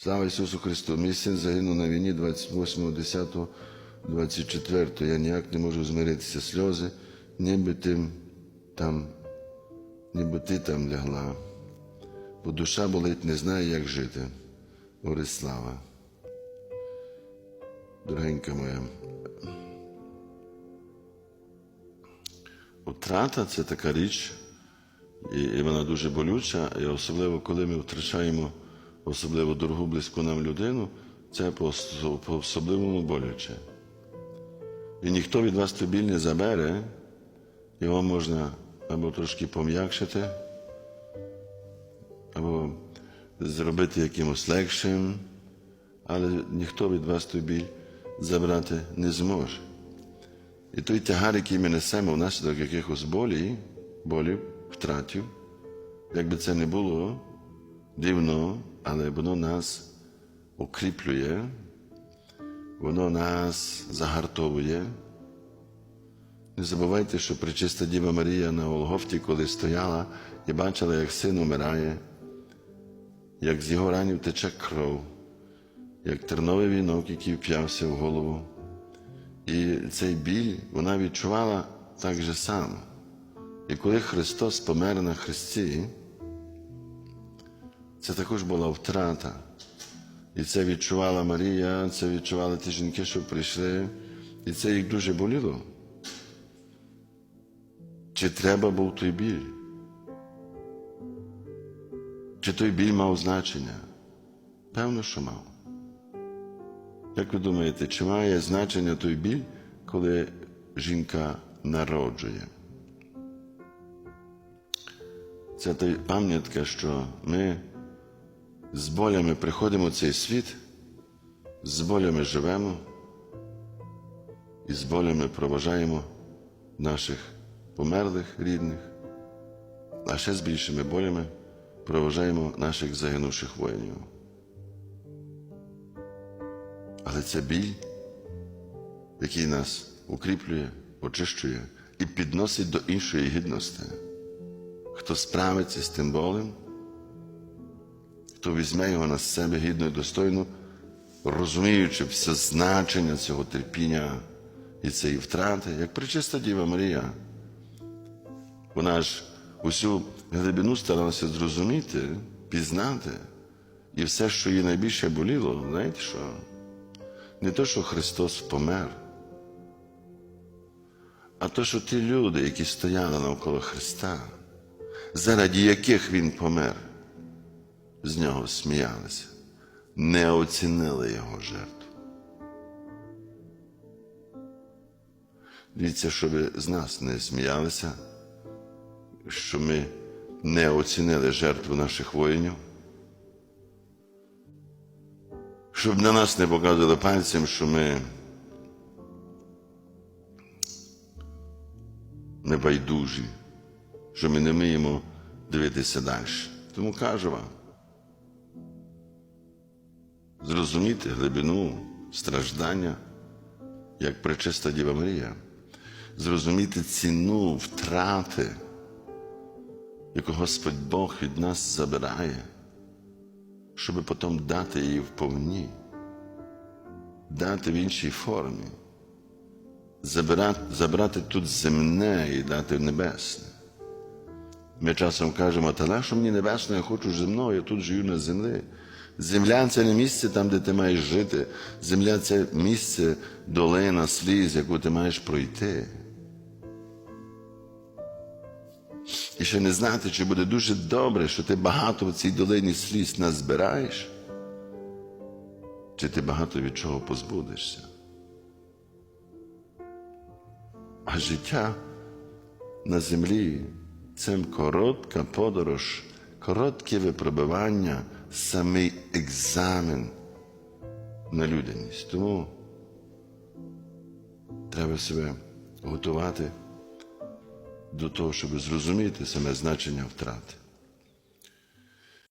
Слава Ісусу Христу! Мій син загинув на війні 28.10.24. Я ніяк не можу змиритися сльози, ніби тим там, ніби ти там лягла. Бо душа болить, не знає, як жити. Орислава. Дорогенька моя. Втрата це така річ, і вона дуже болюча, і особливо, коли ми втрачаємо особливо дорогу близьку нам людину, це по особливому боляче. І ніхто від вас біль не забере, його можна або трошки пом'якшити, або зробити якимось легшим, але ніхто від вас той біль забрати не зможе. І той тягар, який ми несемо внаслідок якихось болі, болів, втратів, як би це не було дивно, але воно нас укріплює, воно нас загартовує. Не забувайте, що причиста Діва Марія на Голгофті, коли стояла і бачила, як син умирає, як з його ранів тече кров, як терновий вінок, який вп'явся в голову. І цей біль вона відчувала так же само. І коли Христос помер на Христі, це також була втрата. І це відчувала Марія, це відчували ті жінки, що прийшли, і це їх дуже боліло. Чи треба був той біль? Чи той біль мав значення? Певно, що мав. Як ви думаєте, чи має значення той біль, коли жінка народжує? Це той пам'ятка, що ми з болями приходимо в цей світ, з болями живемо і з болями проважаємо наших померлих рідних, а ще з більшими болями проважаємо наших загинувших воїнів. Але це біль, який нас укріплює, очищує і підносить до іншої гідності. Хто справиться з тим болем, хто візьме його на себе гідно і достойно, розуміючи все значення цього терпіння і цієї втрати, як причиста Діва Марія. Вона ж усю глибину старалася зрозуміти, пізнати, і все, що їй найбільше боліло, знаєте що? Не то, що Христос помер, а то, що ті люди, які стояли навколо Христа, заради яких Він помер, з нього сміялися, не оцінили Його жертву. Дивіться, щоб з нас не сміялися, що ми не оцінили жертву наших воїнів. щоб на нас не показували пальцем, що ми небайдужі, що ми не вміємо дивитися далі. Тому кажу вам, зрозуміти глибину страждання, як пречиста Діва Марія, зрозуміти ціну втрати, яку Господь Бог від нас забирає щоб потім дати її вповні, дати в іншій формі, забирати, забрати тут земне і дати в небесне. Ми часом кажемо, та нащо мені небесне, я хочу земного, я тут живу на землі. Земля це не місце там, де ти маєш жити. Земля це місце, долина, сліз, яку ти маєш пройти. І ще не знати, чи буде дуже добре, що ти багато в цій долині сліз назбираєш, чи ти багато від чого позбудешся. А життя на землі це коротка подорож, коротке випробування, самий екзамен на людяність. Тому треба себе готувати до того, щоб зрозуміти саме значення втрати.